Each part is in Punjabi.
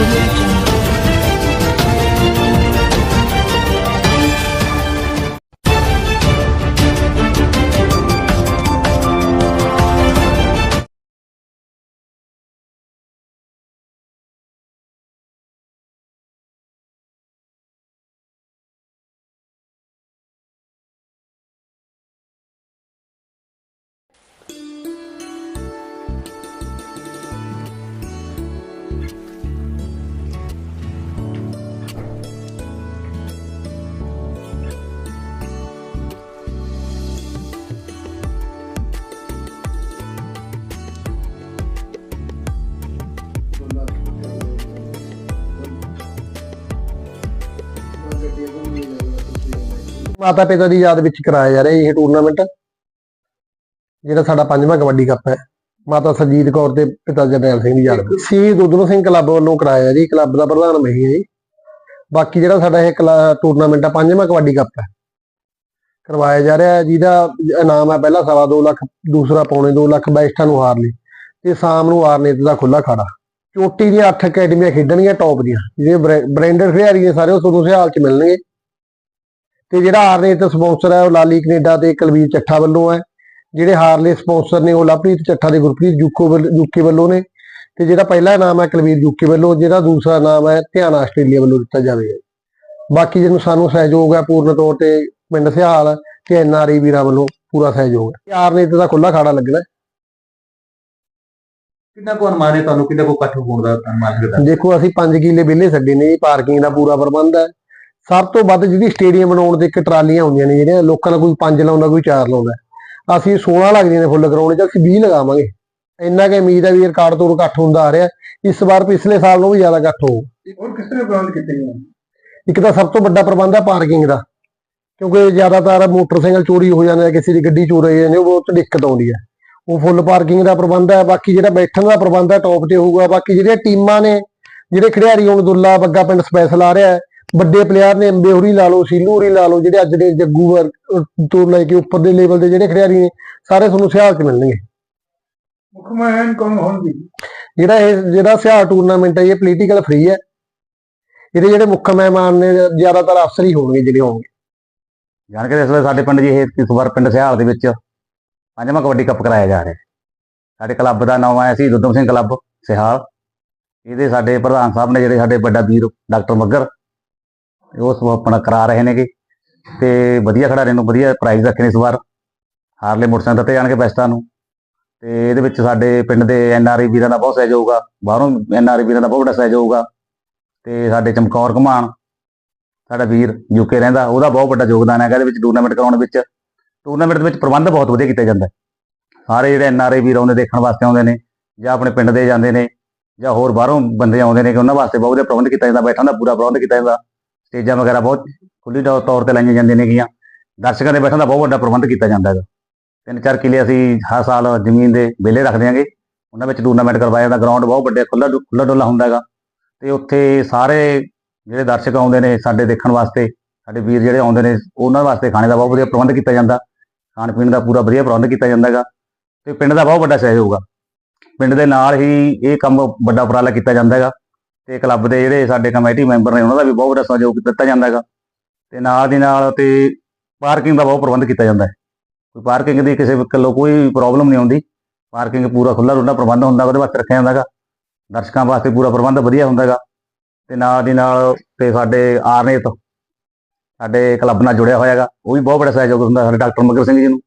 removed ਮਾਤਾ ਪਿਤਾ ਦੀ ਯਾਦ ਵਿੱਚ ਕਰਾਇਆ ਜਾ ਰਿਹਾ ਇਹ ਟੂਰਨਾਮੈਂਟ ਜਿਹੜਾ ਸਾਡਾ ਪੰਜਵਾਂ ਕਬੱਡੀ ਕੱਪ ਹੈ। ਮਾਤਾ ਸਰਜੀਤ ਕੌਰ ਤੇ ਪਿਤਾ ਜਰਨੈਲ ਸਿੰਘ ਦੀ ਯਾਦ। ਵਿੱਚ ਸ਼ਹੀਦ ਉਦਮ ਸਿੰਘ ਕਲੱਬ ਵੱਲੋਂ ਕਰਾਇਆ ਜੀ ਕਲੱਬ ਦਾ ਪ੍ਰਧਾਨ ਮੈਂ ਹੀ ਹਾਂ ਜੀ। ਬਾਕੀ ਜਿਹੜਾ ਸਾਡਾ ਇਹ ਟੂਰਨਾਮੈਂਟ ਆ ਪੰਜਵਾਂ ਕਬੱਡੀ ਕੱਪ ਹੈ। ਕਰਵਾਇਆ ਜਾ ਰਿਹਾ ਹੈ, ਜਿਹਦਾ ਇਨਾਮ ਹੈ ਪਹਿਲਾ ਸਵਾ ਦੋ ਲੱਖ ਦੂਸਰਾ ਪੌਣੇ 2 ਲੱਖ ਬੈਸਟਾਂ ਨੂੰ ਹਾਰ ਲਈ। ਤੇ ਸ਼ਾਮ ਨੂੰ ਆਰਨੇਤ ਦਾ ਖੁੱਲਾ ਖਾੜਾ। ਚੋਟੀ ਦੀਆਂ 8 ਅਕੈਡਮੀਆਂ ਖੇਡਣਗੀਆਂ ਟੌਪ ਦੀਆਂ। ਜਿਹੜੇ ਬ੍ਰਾਂਡਡ ਖਿਡਾਰੀ ਨੇ ਸਾਰੇ ਉਹ ਤੁਹਾਨੂੰ ਸਿਹਾਲ ਚ ਮਿਲਣਗੇ। ਤੇ ਜਿਹੜਾ ਆਰਨੇਤ ਸਪਾਂਸਰ ਹੈ ਉਹ ਲਾਲੀ ਕੈਨੇਡਾ ਤੇ ਕੁਲਵੀਰ ਚੱਠਾ ਵੱਲੋਂ ਹੈ। ਜਿਹੜੇ ਹਾਰਲੇ ਸਪਾਂਸਰ ਨੇ ਉਹ ਲਵਪ੍ਰੀਤ ਚੱਠਾ ਦੇ ਗੁਰਪ੍ਰੀਤ ਜੂਕੋ ਵੱਲ- ਯੂਕੇ ਵੱਲੋਂ ਨੇ। ਤੇ ਜਿਹੜਾ ਪਹਿਲਾ ਨਾਮ ਹੈ ਕੁਲਵੀਰ ਯੂਕੇ ਵੱਲੋਂ ਜਿਹੜਾ ਦੂਸਰਾ ਨਾਮ ਹੈ ਧਿਆਨ ਆਸਟ੍ਰੇਲੀਆ ਵੱਲੋਂ ਦਿੱਤਾ ਜਾਵੇਗਾ। ਬਾਕੀ ਜਿਹਨੂੰ ਸਾਨੂੰ ਸਹਿਯੋਗ ਹੈ ਪੂਰਨ ਤੌਰ ਤੇ ਪਿੰਡ ਸਿਹਾਲ ਤੇ ਐਨਆਰਈ ਵੀਰਾਂ ਵੱਲੋਂ ਪੂਰਾ ਸਹਿਯੋਗ ਹੈ। ਆਰਨੇਤ ਦਾ ਖੁੱਲਾ ਖਾੜਾ ਲੱਗਣਾ। ਕਿੰਨਾ ਕੋ ਅਨੁਮਾਨ ਹੈ ਤੁਹਾਨੂੰ? ਕਿੰਨਾ ਕੋ ਇਕੱਠ ਹੋਣ ਦਾ ਅਨੁਮਾਨ ਦੇਖੋ ਅਸੀਂ 5 ਕਿੱਲੇ ਵਿਹਲੇ ਛੱਡੇ ਨੇ ਪਾਰਕਿੰਗ ਦਾ ਪੂਰਾ ਪ੍ਰਬੰਧ ਹੈ। ਸਭ ਤੋਂ ਵੱਧ ਜਿਹੜੀ ਸਟੇਡੀਅਮ ਬਣਾਉਣ ਦੇ ਇੱਕ ਟਰਾਲੀਆਂ ਹੁੰਦੀਆਂ ਨੇ ਜਿਹੜੀਆਂ ਲੋਕਾਂ ਦਾ ਕੋਈ 5 ਲਾਉਂਦਾ ਕੋਈ 4 ਲਾਉਂਦਾ। ਅਸੀਂ 16 ਲੱਗਦੀਆਂ ਨੇ ਫੁੱਲ ਗਰਾਊਂਡ 'ਚ ਅਸੀਂ 20 ਲਗਾਵਾਂਗੇ। ਇੰਨਾ ਕਿ ਉਮੀਦ ਹੈ ਵੀ ਰਿਕਾਰਡ ਤੋਂ ਇਕੱਠ ਹੁੰਦਾ ਆ ਰਿਹਾ। ਇਸ ਵਾਰ ਪਿਛਲੇ ਸਾਲ ਨਾਲੋਂ ਵੀ ਜ਼ਿਆਦਾ ਇਕੱਠ ਹੋਊ। ਹੋਰ ਕਿਸ ਤਰ੍ਹਾਂ ਪ੍ਰਬੰਧ ਕੀਤੇ ਗਏ ਇੱਕ ਤਾਂ ਸਭ ਤੋਂ ਵੱਡਾ ਪ੍ਰਬੰਧ ਹੈ ਪਾਰਕਿੰਗ ਦਾ। ਕਿਉਂਕਿ ਜ਼ਿਆਦਾਤਰ ਮੋਟਰਸਾਈਕਲ ਚੋਰੀ ਹੋ ਜਾਂਦੇ ਆ ਕਿਸੇ ਦੀ ਗੱਡੀ ਚੋਰੀ ਹੋ ਜਾਂਦੀ ਉਹ ਬਹੁਤ ਦਿੱਕਤ ਆਉਂਦੀ ਹੈ ਉਹ ਫੁੱਲ ਪਾਰਕਿੰਗ ਦਾ ਪ੍ਰਬੰਧ ਹੈ ਬਾਕੀ ਜਿਹੜਾ ਬੈਠਣ ਦਾ ਪ੍ਰਬੰਧ ਹੈ ਟੌਪ ਤੇ ਹੋਊਗਾ। ਬਾਕੀ ਜਿਹੜੀਆਂ ਟੀਮਾਂ ਨੇ ਜਿਹੜੇ ਖਿਡਾਰੀ ਹੁਣ ਦੁੱਲਾ ਬੱਗਾ ਪਿੰਡ ਸਪੈਸ਼ਲ ਆ ਰਿਹਾ ਹੈ ਵੱਡੇ ਪਲੇਅਰ ਨੇ ਅੰਬੇ ਹੋਰੀ ਲਾ ਲਓ ਸੀਲੂ ਹੋਰੀ ਲਾ ਲਓ ਜਿਹੜੇ ਅੱਜ ਦੇ ਜੱਗੂ ਵਰ- ਤੋਂ ਲੈ ਕੇ ਉੱਪਰ ਦੇ ਲੈਵਲ ਦੇ ਜਿਹੜੇ ਖਿਡਾਰੀ ਨੇ ਸਾਰੇ ਤੁਹਾਨੂੰ ਸਿਹਾਲ 'ਚ ਮਿਲਣਗੇ। ਮੁੱਖ ਮਹਿਮਾਨ ਕੌਣ ਹੋਣਗੇ? ਜਿਹੜਾ ਇਹ ਜਿਹੜਾ ਸਿਹਾਲ ਟੂਰਨਾਮੈਂਟ ਹੈ ਇਹ ਪੋਲੀਟੀਕਲ ਫ੍ਰੀ ਹੈ। ਇਹਦੇ ਜਿਹੜੇ ਮੁੱਖ ਮਹਿਮਾਨ ਨੇ ਜ਼ਿਆਦਾਤਰ ਅਫਸਰ ਹੀ ਹੋਣਗੇ ਜਿਹੜੇ ਹੋਣਗੇ। ਜਾਣ ਕੇ ਇਸ ਵੇਲੇ ਸਾਡੇ ਪਿੰਡ ਜੀ ਇਹ ਇਸ ਵਾਰ ਪਿੰਡ ਸਿਹਾਲ ਦੇ ਵਿੱਚ ਪੰਜਵਾਂ ਕਬੱਡੀ ਕੱਪ ਕਰਾਇਆ ਜਾ ਰਿਹਾ ਹੈ। ਸਾਡੇ ਕਲੱਬ ਦਾ ਨਾਮ ਹੈ ਸੀ ਦੁੱਦਮ ਸਿੰਘ ਕਲੱਬ ਸਿਹਾਲ ਇਹਦੇ ਸਾਡੇ ਪ੍ਰਧਾਨ ਸਾਹਿਬ ਨੇ ਜਿਹੜੇ ਸਾਡੇ ਵੱਡਾ ਵੀਰ ਡਾਕਟਰ ਮੱਗਰ ਉਹ ਸਭ ਆਪਣਾ ਕਰਾ ਰਹੇ ਨੇਗੇ ਤੇ ਵਧੀਆ ਖਿਡਾਰੀਆਂ ਨੂੰ ਵਧੀਆ ਪ੍ਰਾਈਜ਼ ਰੱਖੇ ਨੇ ਇਸ ਵਾਰ। ਹਾਰਲੇ ਮੋਟਰਸਾਈਕਲ ਦਿੱਤੇ ਜਾਣਗੇ ਬੈਸਟਾਂ ਨੂੰ। ਤੇ ਇਹਦੇ ਵਿੱਚ ਸਾਡੇ ਪਿੰਡ ਦੇ ਐਨਆਰਆਈ ਵੀਰਾਂ ਦਾ ਬਹੁਤ ਸਹਿਯੋਗ ਆ। ਬਾਹਰੋਂ ਐਨਆਰਆਈ ਵੀਰਾਂ ਦਾ ਬਹੁਤ ਵੱਡਾ ਸਹਿਯੋਗ ਆ। ਤੇ ਸਾਡੇ ਚਮਕੌਰ ਘਮਾਨ ਸਾਡਾ ਵੀਰ ਯੂਕੇ ਰਹਿੰਦਾ, ਉਹਦਾ ਬਹੁਤ ਵੱਡਾ ਯੋਗਦਾਨ ਹੈਗਾ। ਇਹਦੇ ਵਿੱਚ ਟੂਰਨਾਮੈਂਟ ਕਰਾਉਣ ਵਿੱਚ ਟੂਰਨਾਮੈਂਟ ਦੇ ਵਿੱਚ ਪ੍ਰਬੰਧ ਬਹੁਤ ਵਧੀਆ ਕੀਤਾ ਜਾਂਦਾ। ਸਾਰੇ ਜਿਹੜੇ ਐਨਆਰਆਈ ਵੀਰ ਆਉਂਦੇ ਦੇਖਣ ਵਾਸਤੇ ਆਉਂਦੇ ਨੇ, ਜਾਂ ਆਪਣੇ ਪਿੰਡ ਦੇ ਜਾਂਦੇ ਨੇ, ਜਾਂ ਹੋਰ ਬਾਹਰੋਂ ਬੰਦੇ ਆਉਂਦੇ ਨੇ ਕਿ ਉਹਨਾਂ ਵਾਸਤੇ ਬਹੁਤ ਵਧੀਆ ਪ੍ਰਬੰਧ ਕੀਤਾ ਜਾਂਦਾ, ਬੈਠਣ ਦਾ ਪੂਰਾ ਪ੍ਰਬੰਧ ਕੀਤਾ ਜਾਂਦਾ। ਸਟੇਜਾਂ ਵਗੈਰਾ ਬਹੁਤ ਖੁੱਲੀ ਤੌਰ ਤੇ ਲਾਈਆਂ ਜਾਂਦੀਆਂ ਨੇਗੀਆਂ। ਦਰਸ਼ਕਾਂ ਦੇ ਬੈਠਣ ਦਾ ਬਹੁਤ ਵੱਡਾ ਪ੍ਰਬੰਧ ਕੀਤਾ ਜਾਂਦਾ ਹੈਗਾ। ਤਿੰਨ ਚਾਰ ਕਿਲੇ ਅਸੀਂ ਹਰ ਸਾਲ ਜ਼ਮੀਨ ਦੇ ਵਿਹਲੇ ਰੱਖਦੇ ਹਾਂਗੇ। ਉਹਨਾਂ ਵਿੱਚ ਟੂਰਨਾਮੈਂਟ ਕਰਵਾਇਆ ਜਾਂਦਾ। ਗਰਾਊਂਡ ਬਹੁਤ ਵੱਡੇ ਖੁੱਲਾ ਖੁੱਲਾ ਡੁੱਲਾ ਹੁੰਦਾ ਹੈਗਾ। ਤੇ ਉੱਥੇ ਸਾਰੇ ਜਿਹੜੇ ਦਰਸ਼ਕ ਆਉਂਦੇ ਨੇ ਸਾਡੇ ਦੇਖਣ ਵਾਸਤੇ, ਸਾਡੇ ਵੀਰ ਜਿਹੜੇ ਆਉਂਦੇ ਨੇ, ਉਹਨਾਂ ਵਾਸਤੇ ਖਾਣੇ ਦਾ ਬਹੁਤ ਵਧੀਆ ਪ੍ਰਬੰਧ ਕੀਤਾ ਜਾਂਦਾ। ਖਾਣ ਪੀਣ ਦਾ ਪੂਰਾ ਵਧੀਆ ਪ੍ਰਬੰਧ ਕੀਤਾ ਜਾਂਦਾ ਹੈਗਾ। ਤੇ ਪਿੰਡ ਦਾ ਬਹੁਤ ਵੱਡਾ ਸਹਿਯੋਗ ਆ। ਪਿੰਡ ਦੇ ਨਾਲ ਹੀ ਇਹ ਕੰਮ ਵੱਡਾ ਉਪਰਾਲਾ ਕੀਤਾ ਜਾਂਦਾ ਹੈਗਾ। ਤੇ ਕਲੱਬ ਦੇ ਜਿਹੜੇ ਸਾਡੇ ਕਮੇਟੀ ਮੈਂਬਰ ਨੇ, ਉਹਨਾਂ ਦਾ ਵੀ ਬਹੁਤ ਵੱਡਾ ਸਹਿਯੋਗ ਦਿੱਤਾ ਜਾਂਦਾ ਹੈਗਾ ਤੇ ਨਾਲ ਦੀ ਨਾਲ ਤੇ ਪਾਰਕਿੰਗ ਦਾ ਬਹੁਤ ਪ੍ਰਬੰਧ ਕੀਤਾ ਜਾਂਦਾ ਹੈ। ਕੋਈ ਪਾਰਕਿੰਗ ਦੀ ਕਿਸੇ ਵੱਲੋਂ ਕੋਈ ਪ੍ਰੋਬਲਮ ਨਹੀਂ ਆਉਂਦੀ। ਪਾਰਕਿੰਗ ਪੂਰਾ ਖੁੱਲਾ ਡੁੱਲਾ ਪ੍ਰਬੰਧ ਹੁੰਦਾ, ਉਹਦੇ ਵਾਸਤੇ ਰੱਖਿਆ ਜਾਂਦਾ ਹੈਗਾ ਦਰਸ਼ਕਾਂ ਵਾਸਤੇ ਪੂਰਾ ਪ੍ਰਬੰਧ ਵਧੀਆ ਹੁੰਦਾ ਹੈਗਾ ਤੇ ਨਾਲ ਦੀ ਨਾਲ ਤੇ ਸਾਡੇ ਆਰਨੇਤ, ਸਾਡੇ ਕਲੱਬ ਨਾਲ ਜੁੜਿਆ ਹੋਇਆ ਹੈਗਾ ਉਹ ਵੀ ਬਹੁਤ ਵੱਡਾ ਸਹਿਯੋਗ ਹੁੰਦਾ ਸਾਡੇ ਡਾਕਟਰ ਮਗਰ ਸਿੰਘ ਜੀ ਨੂੰ।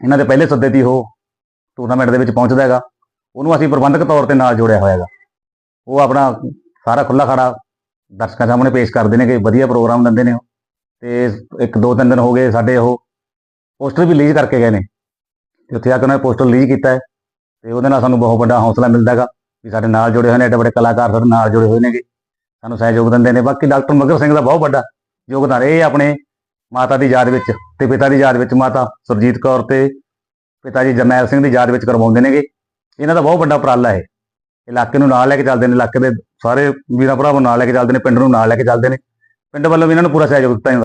ਇਹਨਾਂ ਦੇ ਪਹਿਲੇ ਸੱਦੇ ਦੀ ਉਹ ਟੂਰਨਾਮੈਂਟ ਦੇ ਵਿੱਚ ਪਹੁੰਚਦਾ ਹੈਗਾ ਉਹਨੂੰ ਅਸੀਂ ਪ੍ਰਬੰਧਕ ਤੌਰ ਤੇ ਨਾਲ ਜੋੜਿਆ ਹੋਇਆ ਹੈਗਾ ਉਹ ਆਪਣਾ ਸਾਰਾ ਖੁੱਲਾ ਖੜਾ ਦਰਸ਼ਕਾਂ ਸਾਹਮਣੇ ਪੇਸ਼ ਕਰਦੇ ਨੇ ਕਿ ਵਧੀਆ ਪ੍ਰੋਗਰਾਮ ਦਿੰਦੇ ਨੇ ਉਹ। ਤੇ ਇੱਕ ਦੋ ਤਿੰਨ ਦਿਨ ਹੋ ਗਏ ਸਾਡੇ ਉਹ ਪੋਸਟਰ ਵੀ ਰਿਲੀਜ਼ ਕਰਕੇ ਗਏ ਨੇ। ਤੇ ਉੱਥੇ ਆ ਕੇ ਉਹਨਾਂ ਨੇ ਪੋਸਟਰ ਰਿਲੀਜ਼ ਕੀਤਾ ਹੈ ਤੇ ਉਹਦੇ ਨਾਲ ਸਾਨੂੰ ਬਹੁਤ ਵੱਡਾ ਹੌਸਲਾ ਮਿਲਦਾ ਹੈਗਾ ਵੀ ਸਾਡੇ ਨਾਲ ਜੁੜੇ ਹੋਏ ਨੇ, ਐਡੇ ਵੱਡੇ ਕਲਾਕਾਰ ਸਾਡੇ ਨਾਲ ਜੁੜੇ ਹੋਏ ਨੇਗੇ। ਸਾਨੂੰ ਸਹਿਯੋਗ ਦਿੰਦੇ ਨੇ। ਬਾਕੀ ਡਾਕਟਰ ਮਗਰ ਸਿੰਘ ਦਾ ਬਹੁਤ ਵੱਡਾ ਯੋਗਦਾਨ, ਇਹ ਆਪਣੇ ਮਾਤਾ ਦੀ ਯਾਦ ਵਿੱਚ ਤੇ ਪਿਤਾ ਦੀ ਯਾਦ ਵਿੱਚ ਮਾਤਾ ਸੁਰਜੀਤ ਕੌਰ ਤੇ ਪਿਤਾ ਜੀ ਜਰਨੈਲ ਸਿੰਘ ਦੀ ਯਾਦ ਵਿੱਚ ਕਰਵਾਉਂਦੇ ਨੇਗੇ। ਇਹਨਾਂ ਦਾ ਬਹੁਤ ਵੱਡਾ ਉਪਰਾਲਾ ਹੈ। ਇਲਾਕੇ ਨੂੰ ਨਾਲ ਲੈ ਕੇ ਚੱਲਦੇ ਨੇ, ਇਲਾਕੇ ਦੇ ਸਾਰੇ ਵੀਰਾਂ ਭਰਾਵਾਂ ਨੂੰ ਨਾਲ ਲੈ ਕੇ ਚੱਲਦੇ ਨੇ, ਪਿੰਡ ਨੂੰ ਨਾਲ ਲੈ ਕੇ ਚੱਲਦੇ ਨੇ। ਪਿੰਡ ਵੱਲੋਂ ਵੀ ਇਹਨਾਂ ਨੂੰ ਪੂਰਾ ਸਹਿਯੋਗ ਦਿੱਤਾ ਜਾਂਦਾ।